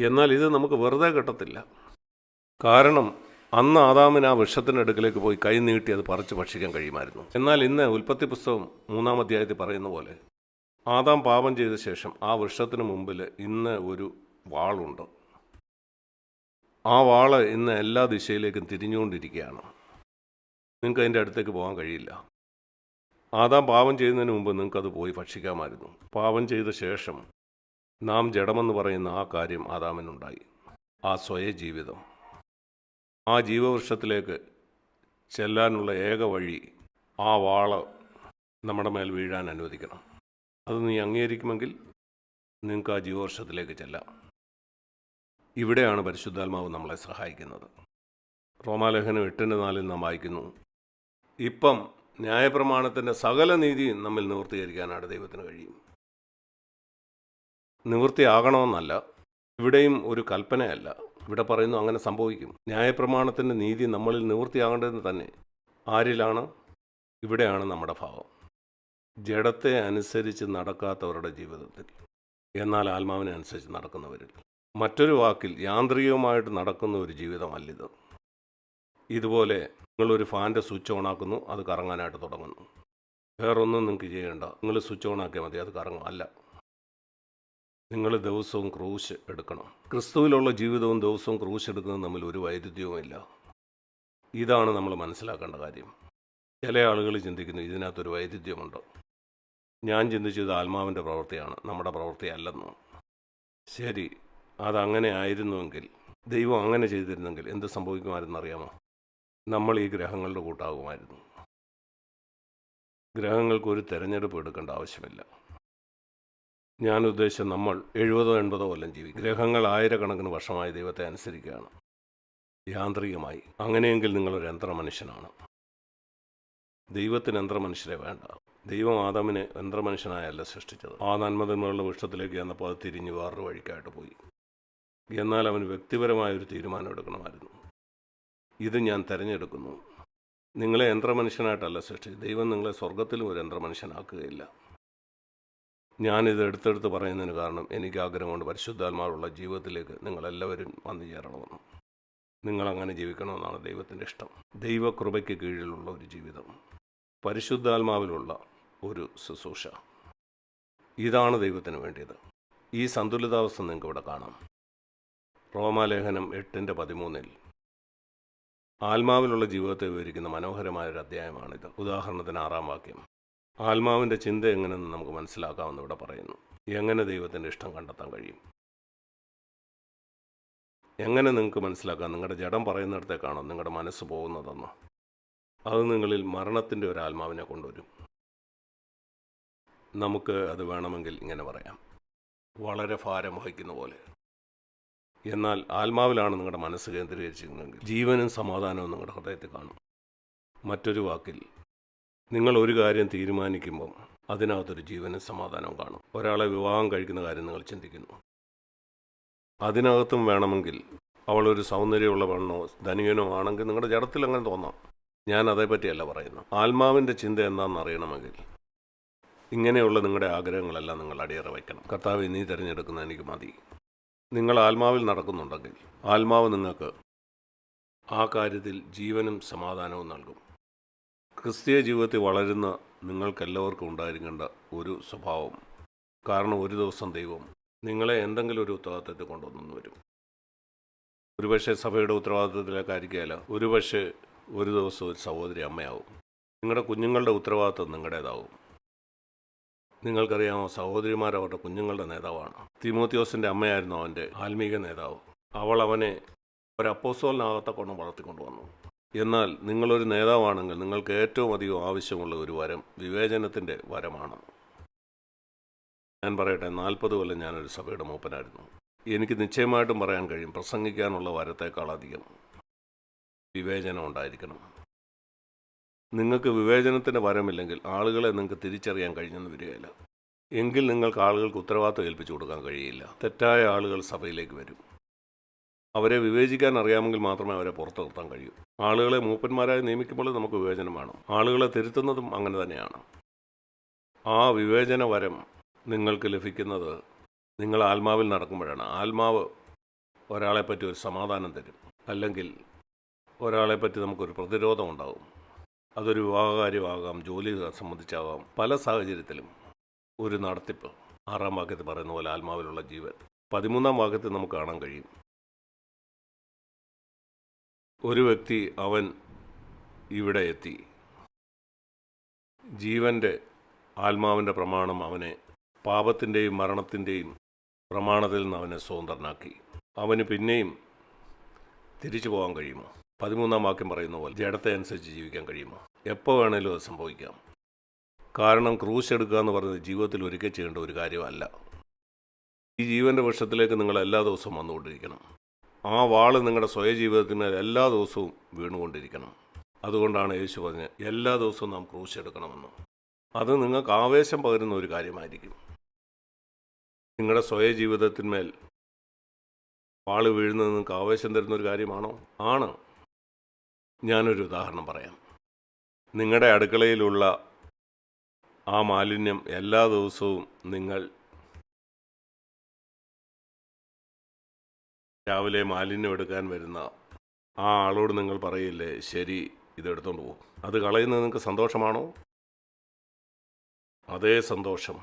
എന്നാൽ ഇത് നമുക്ക് വെറുതെ കിട്ടത്തില്ല. കാരണം അന്ന് ആദാമിന് ആ വൃക്ഷത്തിന്റെ അടുക്കിലേക്ക് പോയി കൈ നീട്ടി അത് പറിച്ച് ഭക്ഷിക്കാൻ കഴിയുമായിരുന്നു. എന്നാൽ ഇന്ന് ഉൽപ്പത്തി പുസ്തകം മൂന്നാം അധ്യായത്തിൽ പറയുന്ന പോലെ ആദാം പാപം ചെയ്ത ശേഷം ആ വൃക്ഷത്തിന് മുമ്പിൽ ഇന്ന് ഒരു വാളുണ്ട്. ആ വാൾ ഇന്ന് എല്ലാ ദിശയിലേക്കും തിരിഞ്ഞുകൊണ്ടിരിക്കുകയാണ്. നിങ്ങൾക്ക് അതിന്റെ അടുത്തേക്ക് പോകാൻ കഴിയില്ല. ആദാം പാപം ചെയ്യുന്നതിന് മുമ്പ് നിങ്ങൾക്കത് പോയി ഭക്ഷിക്കാമായിരുന്നു. പാപം ചെയ്ത ശേഷം നാം ജഡമെന്ന് പറയുന്ന ആ കാര്യം ആദാമിനുണ്ടായി. ആ സ്വയ ജീവിതം. ആ ജീവവൃക്ഷത്തിലേക്ക് ചെല്ലാനുള്ള ഏക വഴി ആ വാൾ നമ്മുടെ മേൽ വീഴാൻ അനുവദിക്കണം. അത് നീ അംഗീകരിക്കുമെങ്കിൽ നിങ്ങൾക്ക് ആ ജീവവർഷത്തിലേക്ക് ചെല്ലാം. ഇവിടെയാണ് പരിശുദ്ധാത്മാവ് നമ്മളെ സഹായിക്കുന്നത്. റോമാലേഖനം എട്ടിന്റെ നാലിൽ നാം വായിക്കുന്നു ഇപ്പം ന്യായപ്രമാണത്തിന്റെ സകല നീതിയും നമ്മിൽ നിവർത്തീകരിക്കാനാണ് ദൈവത്തിന് കഴിയും. നിവൃത്തിയാകണമെന്നല്ല. ഇവിടെയും ഒരു കൽപ്പനയല്ല. ഇവിടെ പറയുന്നു അങ്ങനെ സംഭവിക്കും. ന്യായപ്രമാണത്തിന്റെ നീതി നമ്മളിൽ നിവൃത്തിയാകേണ്ടതെന്ന് തന്നെ. ആരിലാണ്? ഇവിടെയാണ് നമ്മുടെ ഭാവം. ജഡത്തെ അനുസരിച്ച് നടക്കാത്തവരുടെ ജീവിതത്തിൽ. എന്നാൽ ആത്മാവിനെ അനുസരിച്ച് നടക്കുന്നവരിൽ. മറ്റൊരു വാക്കിൽ യാന്ത്രികമായിട്ട് നടക്കുന്ന ഒരു ജീവിതമല്ലിത്. ഇതുപോലെ നിങ്ങളൊരു ഫാന്റെ സ്വിച്ച് ഓണാക്കുന്നു അത് കറങ്ങാനായിട്ട് തുടങ്ങുന്നു. വേറൊന്നും നിങ്ങൾക്ക് ചെയ്യേണ്ട. നിങ്ങൾ സ്വിച്ച് ഓണാക്കിയാൽ മതി അത് കറങ്ങും. അല്ല. നിങ്ങൾ ദിവസവും ക്രൂശ് എടുക്കണം. ക്രിസ്തുവിലുള്ള ജീവിതവും ദിവസവും ക്രൂശ് എടുക്കുന്നതും തമ്മിൽ ഒരു വൈരുദ്ധ്യവുമില്ല. ഇതാണ് നമ്മൾ മനസ്സിലാക്കേണ്ട കാര്യം. ചില ആളുകൾ ചിന്തിക്കുന്നു ഇതിനകത്തൊരു വൈരുദ്ധ്യമുണ്ട്. ഞാൻ ചിന്തിച്ചത് ആത്മാവിന്റെ പ്രവൃത്തിയാണ് നമ്മുടെ പ്രവൃത്തി അല്ലെന്ന് ശരി അതങ്ങനെ ആയിരുന്നുവെങ്കിൽ ദൈവം അങ്ങനെ ചെയ്തിരുന്നെങ്കിൽ എന്ത് സംഭവിക്കുമായിരുന്നു അറിയാമോ നമ്മൾ ഈ ഗ്രഹങ്ങളുടെ കൂട്ടാകുമായിരുന്നു. ഗ്രഹങ്ങൾക്കൊരു തിരഞ്ഞെടുപ്പ് എടുക്കേണ്ട ആവശ്യമില്ല. ഞാൻ ഉദ്ദേശിച്ച നമ്മൾ എഴുപതോ എൺപതോ കൊല്ലം ജീവി ഗ്രഹങ്ങൾ ആയിരക്കണക്കിന് വർഷമായി ദൈവത്തെ അനുസരിക്കുകയാണ്. യാന്ത്രികമായി. അങ്ങനെയെങ്കിൽ നിങ്ങളൊരു യന്ത്രമനുഷ്യനാണ്. ദൈവത്തിന് യന്ത്രമനുഷ്യരെ വേണ്ട. ദൈവം ആദാമിനെ യന്ത്രമനുഷ്യനായല്ല സൃഷ്ടിച്ചത്. ആ നന്മതന്മകളുടെ വൃക്ഷത്തിലേക്ക് ചെന്നപ്പോൾ അത് തിരിഞ്ഞ് വേറൊരു വഴിക്കായിട്ട് പോയി. എന്നാൽ അവൻ വ്യക്തിപരമായ ഒരു തീരുമാനം എടുക്കണമായിരുന്നു. ഇത് ഞാൻ തിരഞ്ഞെടുക്കുന്നു. നിങ്ങളെ യന്ത്രമനുഷ്യനായിട്ടല്ല സൃഷ്ടിച്ചത് ദൈവം നിങ്ങളെ സ്വർഗത്തിലും ഒരു യന്ത്രമനുഷ്യനാക്കുകയില്ല. ഞാനിത് എടുത്തെടുത്ത് പറയുന്നതിന് കാരണം എനിക്ക് ആഗ്രഹമുണ്ട് പരിശുദ്ധാത്മാവുള്ള ജീവിതത്തിലേക്ക് നിങ്ങളെല്ലാവരും വന്നു ചേരണമെന്ന്. നിങ്ങളങ്ങനെ ജീവിക്കണമെന്നാണ് ദൈവത്തിന്റെ ഇഷ്ടം. ദൈവകൃപയ്ക്ക് കീഴിലുള്ള ഒരു ജീവിതം. പരിശുദ്ധാത്മാവിലുള്ള ഒരു ശുശ്രൂഷ. ഇതാണ് ദൈവത്തിന് വേണ്ടിയത്. ഈ സന്തുലിതാവസ്ഥ നിങ്ങൾക്ക് ഇവിടെ കാണാം. റോമാലേഖനം എട്ടിന്റെ പതിമൂന്നിൽ. ആത്മാവിലുള്ള ജീവിതത്തെ വിവരിക്കുന്ന മനോഹരമായ ഒരു അധ്യായമാണിത് ഉദാഹരണത്തിന് ആറാം വാക്യം. ആത്മാവിന്റെ ചിന്ത എങ്ങനെയെന്ന് നമുക്ക് മനസ്സിലാക്കാമെന്ന് ഇവിടെ പറയുന്നു. എങ്ങനെ ദൈവത്തിന്റെ ഇഷ്ടം കണ്ടെത്താൻ കഴിയും? എങ്ങനെ നിങ്ങൾക്ക് മനസ്സിലാക്കാം? നിങ്ങളുടെ ജഡം പറയുന്നിടത്തേക്കാണോ നിങ്ങളുടെ മനസ്സ് പോകുന്നതെന്ന്? അത് നിങ്ങളിൽ മരണത്തിന്റെ ഒരു ആത്മാവിനെ കൊണ്ടുവരും. നമുക്ക് അത് വേണമെങ്കിൽ ഇങ്ങനെ പറയാം. വളരെ ഭാരം വഹിക്കുന്ന പോലെ. എന്നാൽ ആത്മാവിലാണ് നിങ്ങളുടെ മനസ്സ് കേന്ദ്രീകരിച്ചിരുന്നെങ്കിൽ ജീവനും സമാധാനവും നിങ്ങളുടെ ഹൃദയത്തിൽ കാണും. മറ്റൊരു വാക്കിൽ നിങ്ങൾ ഒരു കാര്യം തീരുമാനിക്കുമ്പം അതിനകത്തൊരു ജീവനും സമാധാനം കാണും. ഒരാളെ വിവാഹം കഴിക്കുന്ന കാര്യം നിങ്ങൾ ചിന്തിക്കുന്നു. അതിനകത്തും വേണമെങ്കിൽ അവളൊരു സൗന്ദര്യമുള്ള പെണ്ണോ ധനികനോ ആണെങ്കിൽ നിങ്ങളുടെ ജഡത്തിൽ അങ്ങനെ തോന്നാം. ഞാൻ അതേപ്പറ്റിയല്ല പറയുന്നു ആത്മാവിന്റെ ചിന്ത എന്താണെന്ന് അറിയണമെങ്കിൽ ഇങ്ങനെയുള്ള നിങ്ങളുടെ ആഗ്രഹങ്ങളെല്ലാം നിങ്ങൾ അടിയറ വയ്ക്കണം. കർത്താവ് നീ തിരഞ്ഞെടുക്കുന്ന എനിക്ക് മതി. നിങ്ങൾ ആത്മാവിൽ നടക്കുന്നുണ്ടെങ്കിൽ ആത്മാവ് നിങ്ങൾക്ക് ആ കാര്യത്തിൽ ജീവനും സമാധാനവും നൽകും. ക്രിസ്തീയ ജീവിതത്തിൽ വളരുന്ന നിങ്ങൾക്കെല്ലാവർക്കും ഉണ്ടായിരിക്കേണ്ട ഒരു സ്വഭാവം. കാരണം ഒരു ദിവസം ദൈവം നിങ്ങളെ എന്തെങ്കിലും ഒരു ഉത്തരവാദിത്തത്തിൽ കൊണ്ടുവന്നു വരും. ഒരുപക്ഷെ സഭയുടെ ഉത്തരവാദിത്തത്തിലേക്കായിരിക്കുകയല്ല ഒരുപക്ഷെ ഒരു ദിവസം ഒരു സഹോദരി അമ്മയാവും. നിങ്ങളുടെ കുഞ്ഞുങ്ങളുടെ ഉത്തരവാദിത്തം നിങ്ങളുടേതാവും. നിങ്ങൾക്കറിയാമോ സഹോദരിമാർ അവരുടെ കുഞ്ഞുങ്ങളുടെ നേതാവാണ്. തിമോത്യോസിന്റെ അമ്മയായിരുന്നു അവന്റെ ആത്മീക നേതാവ്. അവൾ അവനെ ഒരു അപ്പോസോലിനകത്തെ കൊണ്ട് വളർത്തിക്കൊണ്ടുവന്നു. എന്നാൽ നിങ്ങളൊരു നേതാവാണെങ്കിൽ നിങ്ങൾക്ക് ഏറ്റവും അധികം ആവശ്യമുള്ള ഒരു വരം വിവേചനത്തിന്റെ വരമാണ്. ഞാൻ പറയട്ടെ നാൽപ്പത് കൊല്ലം ഞാനൊരു സഭയുടെ മൂപ്പനായിരുന്നു. എനിക്ക് നിശ്ചയമായിട്ടും പറയാൻ കഴിയും പ്രസംഗിക്കാനുള്ള വരത്തേക്കാളധികം വിവേചനം ഉണ്ടായിരിക്കണം. നിങ്ങൾക്ക് വിവേചനത്തിന്റെ വരമില്ലെങ്കിൽ ആളുകളെ നിങ്ങൾക്ക് തിരിച്ചറിയാൻ കഴിഞ്ഞെന്ന് വരികയില്ല. എങ്കിൽ നിങ്ങൾക്ക് ആളുകൾക്ക് ഉത്തരവാദിത്വം ഏൽപ്പിച്ചു കൊടുക്കാൻ കഴിയില്ല. തെറ്റായ ആളുകൾ സഭയിലേക്ക് വരും. അവരെ വിവേചിക്കാൻ അറിയാമെങ്കിൽ മാത്രമേ അവരെ പുറത്തു നിർത്താൻ കഴിയൂ. ആളുകളെ മൂപ്പന്മാരായി നിയമിക്കുമ്പോൾ നമുക്ക് വിവേചനം വേണം. ആളുകളെ തിരുത്തുന്നതും അങ്ങനെ തന്നെയാണ്. ആ വിവേചന വരം നിങ്ങൾക്ക് ലഭിക്കുന്നത് നിങ്ങൾ ആത്മാവിൽ നടക്കുമ്പോഴാണ്. ആത്മാവ് ഒരാളെപ്പറ്റി ഒരു സമാധാനം തരും. അല്ലെങ്കിൽ ഒരാളെപ്പറ്റി നമുക്കൊരു പ്രതിരോധം ഉണ്ടാകും അതൊരു വിവാഹകാര്യമാകാം ജോലി സംബന്ധിച്ചാകാം പല സാഹചര്യത്തിലും ഒരു നടത്തിപ്പ്. ആറാം വാക്യത്തിൽ പറയുന്ന പോലെ ആത്മാവിലുള്ള ജീവൻ. പതിമൂന്നാം വാക്യത്തിൽ നമുക്ക് കാണാൻ കഴിയും. ഒരു വ്യക്തി അവൻ ഇവിടെ എത്തി. ജീവന്റെ ആത്മാവിന്റെ പ്രമാണം അവനെ പാപത്തിന്റെയും മരണത്തിന്റെയും പ്രമാണത്തിൽ നിന്ന് അവനെ സ്വതന്ത്രനാക്കി. അവന് പിന്നെയും തിരിച്ചു പോകാൻ കഴിയുമോ? പതിമൂന്നാം വാക്യം പറയുന്ന പോലെ ജഡത്തെ അനുസരിച്ച് ജീവിക്കാൻ കഴിയുമോ? എപ്പോൾ വേണേലും അത് സംഭവിക്കാം. കാരണം ക്രൂശ് എടുക്കുക എന്ന് പറയുന്നത് ജീവിതത്തിൽ ഒരിക്കൽ ചെയ്യേണ്ട ഒരു കാര്യമല്ല. ഈ ജീവന്റെ വർഷത്തിലേക്ക് നിങ്ങൾ എല്ലാ ദിവസവും വന്നുകൊണ്ടിരിക്കണം. ആ വാൾ നിങ്ങളുടെ സ്വയ ജീവിതത്തിന് എല്ലാ ദിവസവും വീണുകൊണ്ടിരിക്കണം. അതുകൊണ്ടാണ് യേശു പറഞ്ഞത് എല്ലാ ദിവസവും നാം ക്രൂശ് എടുക്കണമെന്ന് അത് നിങ്ങൾക്ക് ആവേശം പകരുന്ന ഒരു കാര്യമായിരിക്കും. നിങ്ങളുടെ സ്വയ ജീവിതത്തിന്മേൽ വാൾ വീഴുന്നത് നിങ്ങൾക്ക് ആവേശം തരുന്ന ഒരു കാര്യമാണോ? ആണ്. ഞാനൊരു ഉദാഹരണം പറയാം. നിങ്ങളുടെ അടുക്കളയിലുള്ള ആ മാലിന്യം എല്ലാ ദിവസവും നിങ്ങൾ രാവിലെ മാലിന്യം എടുക്കാൻ വരുന്ന ആ ആളോട് നിങ്ങൾ പറയില്ലേ ശരി ഇതെടുത്തോണ്ട് പോകും അത് കളയുന്നത് നിങ്ങൾക്ക് സന്തോഷമാണോ? അതേ സന്തോഷം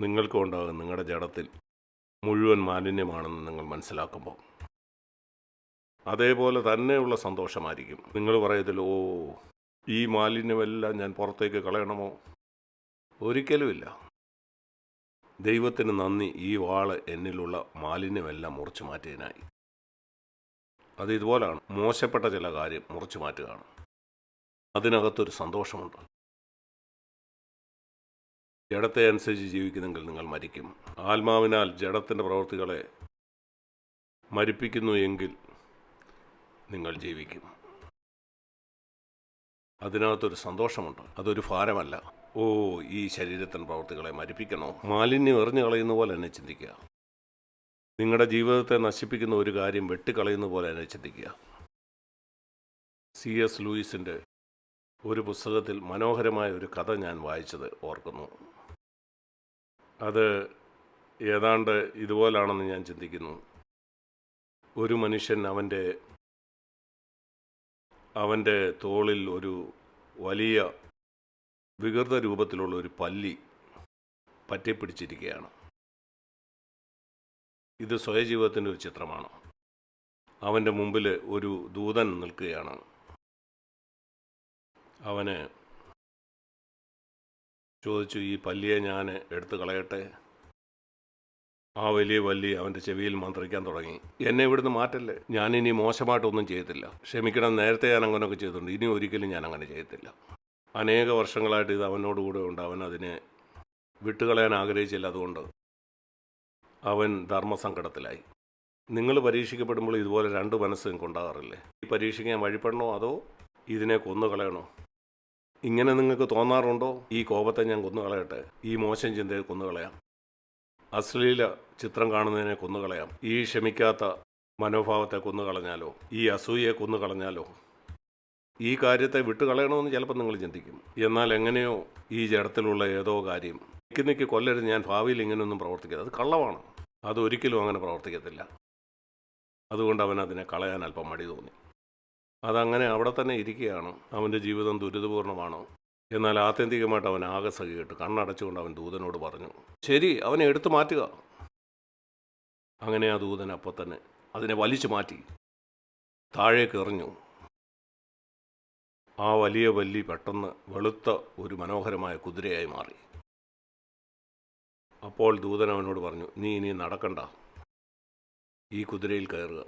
നിങ്ങൾക്കും ഉണ്ടാകും നിങ്ങളുടെ ജഡത്തിൽ മുഴുവൻ മാലിന്യമാണെന്ന് നിങ്ങൾ മനസ്സിലാക്കുമ്പോൾ അതേപോലെ തന്നെയുള്ള സന്തോഷമായിരിക്കും. നിങ്ങൾ പറയത്തില്ല ഓ ഈ മാലിന്യമെല്ലാം ഞാൻ പുറത്തേക്ക് കളയണമോ? ഒരിക്കലുമില്ല. ദൈവത്തിന് നന്ദി. ഈ വാൾ എന്നിലുള്ള മാലിന്യമെല്ലാം മുറിച്ചു മാറ്റിയതിനായി. അത് ഇതുപോലാണ്. മോശപ്പെട്ട ചില കാര്യം മുറിച്ചു മാറ്റുകയാണ്. അതിനകത്തൊരു സന്തോഷമുണ്ട്. ജഡത്തെ അനുസരിച്ച് ജീവിക്കുന്നെങ്കിൽ നിങ്ങൾ മരിക്കും. ആത്മാവിനാൽ ജഡത്തിന്റെ പ്രവൃത്തികളെ മരിപ്പിക്കുന്നു എങ്കിൽ നിങ്ങൾ ജീവിക്കും. അതിനകത്തൊരു സന്തോഷമുണ്ട്. അതൊരു ഭാരമല്ല. ഓ ഈ ശരീരത്തിന്റെ പ്രവൃത്തികളെ മരിപ്പിക്കണോ? മാലിന്യം എറിഞ്ഞു കളയുന്ന പോലെ തന്നെ ചിന്തിക്കുക. നിങ്ങളുടെ ജീവിതത്തെ നശിപ്പിക്കുന്ന ഒരു കാര്യം വെട്ടിക്കളയുന്ന പോലെ തന്നെ ചിന്തിക്കുക. സി എസ് ലൂയിസിന്റെ ഒരു പുസ്തകത്തിൽ മനോഹരമായ ഒരു കഥ ഞാൻ വായിച്ചത് ഓർക്കുന്നു. അത് ഏതാണ്ട് ഇതുപോലാണെന്ന് ഞാൻ ചിന്തിക്കുന്നു. ഒരു മനുഷ്യൻ അവന്റെ അവന്റെ തോളിൽ ഒരു വലിയ വികൃത രൂപത്തിലുള്ള ഒരു പല്ലി പറ്റിപ്പിടിച്ചിരിക്കുകയാണ്. ഇത് സ്വയജീവിതത്തിന്റെ ഒരു ചിത്രമാണ്. അവന്റെ മുമ്പിൽ ഒരു ദൂതൻ നിൽക്കുകയാണ്. അവന് ചോദിച്ചു ഈ പല്ലിയെ ഞാൻ എടുത്തു കളയട്ടെ? ആ വലിയ വല്ലി അവന്റെ ചെവിയിൽ മന്ത്രിക്കാൻ തുടങ്ങി. എന്നെ ഇവിടുന്ന് മാറ്റല്ലേ? ഞാനിനി മോശമായിട്ടൊന്നും ചെയ്യത്തില്ല. ക്ഷമിക്കണം നേരത്തെ ഞാൻ അങ്ങനെയൊക്കെ ചെയ്തിട്ടുണ്ട്. ഇനി ഒരിക്കലും ഞാൻ അങ്ങനെ ചെയ്യത്തില്ല. അനേക വർഷങ്ങളായിട്ട് ഇത് അവനോടുകൂടെ ഉണ്ട്. അവൻ അതിനെ വിട്ടുകളയാൻ ആഗ്രഹിച്ചില്ല. അതുകൊണ്ട് അവൻ ധർമ്മസങ്കടത്തിലായി. നിങ്ങൾ പരീക്ഷിക്കപ്പെടുമ്പോൾ ഇതുപോലെ രണ്ട് മനസ്സ് ഉണ്ടാകാറില്ലേ? ഈ പരീക്ഷിക്കാൻ വഴിപ്പെടണോ? അതോ ഇതിനെ കൊന്നുകളയണോ ഇങ്ങനെ നിങ്ങൾക്ക് തോന്നാറുണ്ടോ? ഈ കോപത്തെ ഞാൻ കൊന്നുകളയട്ടെ ഈ മോശം ചിന്തയെ കൊന്നുകളയാം അശ്ലീല ചിത്രം കാണുന്നതിനെ കൊന്നുകളയാം ഈ ക്ഷമിക്കാത്ത മനോഭാവത്തെ കൊന്നുകളഞ്ഞാലോ ഈ അസൂയയെ കൊന്നുകളഞ്ഞാലോ ഈ കാര്യത്തെ വിട്ടുകളയണമെന്ന് ചിലപ്പോൾ നിങ്ങൾ ചിന്തിക്കും. എന്നാൽ എങ്ങനെയോ ഈ ജഡത്തിലുള്ള ഏതോ കാര്യം. നിക്ക് നിക്ക് കൊല്ലരുത് ഞാൻ ഭാവിയിൽ ഇങ്ങനെയൊന്നും പ്രവർത്തിക്കരുത്. അത് കള്ളമാണ് അതൊരിക്കലും അങ്ങനെ പ്രവർത്തിക്കത്തില്ല. അതുകൊണ്ട് അവൻ അതിനെ കളയാൻ അല്പം മടി തോന്നി. അതങ്ങനെ അവിടെ തന്നെ ഇരിക്കുകയാണ്. അവന്റെ ജീവിതം ദുരിതപൂർണമാണ് എന്നാൽ ആത്യന്തികമായിട്ട് അവൻ ആകെ കണ്ണടച്ചുകൊണ്ട് അവൻ ദൂതനോട് പറഞ്ഞു ശരി അവനെ എടുത്തു മാറ്റുക. അങ്ങനെ ആ ദൂതൻ അപ്പോൾ തന്നെ അതിനെ വലിച്ചു മാറ്റി താഴേക്ക് എറിഞ്ഞു. ആ വലിയ വല്ലി പെട്ടെന്ന് വെളുത്ത ഒരു മനോഹരമായ കുതിരയായി മാറി. അപ്പോൾ ദൂതൻ അവനോട് പറഞ്ഞു നീ ഇനി നടക്കണ്ട. ഈ കുതിരയിൽ കയറുക.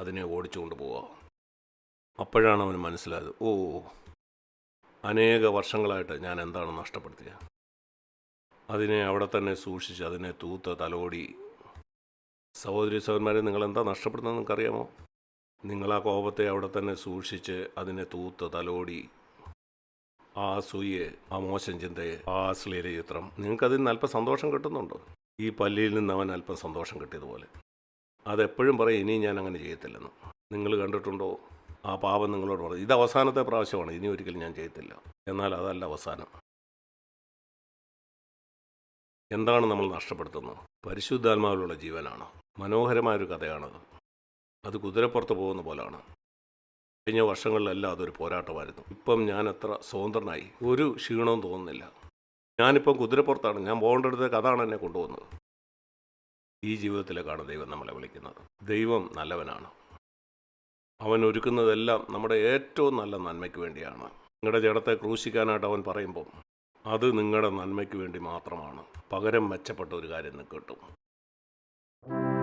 അതിനെ ഓടിച്ചുകൊണ്ട് പോവുക അപ്പോഴാണ് അവന് മനസ്സിലായത് ഓ അനേക വർഷങ്ങളായിട്ട് ഞാൻ എന്താണ് നഷ്ടപ്പെടുത്തിയത് അതിനെ അവിടെ തന്നെ സൂക്ഷിച്ച് അതിനെ തൂത്ത് തലോടി. സഹോദരി സഹോദരന്മാരെ നിങ്ങൾ എന്താ നഷ്ടപ്പെടുന്നത് നിങ്ങൾക്കറിയാമോ? നിങ്ങൾ ആ കോപത്തെ അവിടെ തന്നെ സൂക്ഷിച്ച് അതിനെ തൂത്ത് തലോടി. ആ സൂയെ ആ മോശം ചിന്തയെ ആ അശ്ലീല ചിത്രം. നിങ്ങൾക്കതിൽ നിന്ന് അല്പം സന്തോഷം കിട്ടുന്നുണ്ടോ? ഈ പല്ലിയിൽ നിന്ന് അവൻ അല്പം സന്തോഷം കിട്ടിയതുപോലെ. അതെപ്പോഴും പറയും ഇനിയും ഞാൻ അങ്ങനെ ചെയ്യത്തില്ലെന്ന്. നിങ്ങൾ കണ്ടിട്ടുണ്ടോ? ആ പാപം നിങ്ങളോട് പറഞ്ഞു ഇത് അവസാനത്തെ പ്രാവശ്യമാണ്. ഇനി ഒരിക്കലും ഞാൻ ചെയ്യത്തില്ല. എന്നാൽ അതല്ല അവസാനം. എന്താണ് നമ്മൾ നഷ്ടപ്പെടുത്തുന്നത്? പരിശുദ്ധാത്മാവിലുള്ള ജീവനാണ്. മനോഹരമായൊരു കഥയാണത്. അത് കുതിരപ്പുറത്ത് പോകുന്ന പോലാണ്. കഴിഞ്ഞ വർഷങ്ങളിലെല്ലാം അതൊരു പോരാട്ടമായിരുന്നു. ഇപ്പം ഞാൻ എത്ര സ്വതന്ത്രനായി ഒരു ക്ഷീണവും തോന്നുന്നില്ല. ഞാനിപ്പം കുതിരപ്പുറത്താണ്. ഞാൻ പോകേണ്ടടുത്തേക്ക് കഥാണ് എന്നെ കൊണ്ടുപോകുന്നത്. ഈ ജീവിതത്തിലേക്കാണ് ദൈവം നമ്മളെ വിളിക്കുന്നത്. ദൈവം നല്ലവനാണ്. അവൻ ഒരുക്കുന്നതെല്ലാം നമ്മുടെ ഏറ്റവും നല്ല നന്മയ്ക്ക് വേണ്ടിയാണ്. നിങ്ങളുടെ ജഡത്തെ ക്രൂശിക്കാനായിട്ട് അവൻ പറയുമ്പോൾ അത് നിങ്ങളുടെ നന്മയ്ക്ക് വേണ്ടി മാത്രമാണ്. പകരം മെച്ചപ്പെട്ട ഒരു കാര്യം നിങ്ങൾക്ക് കിട്ടും.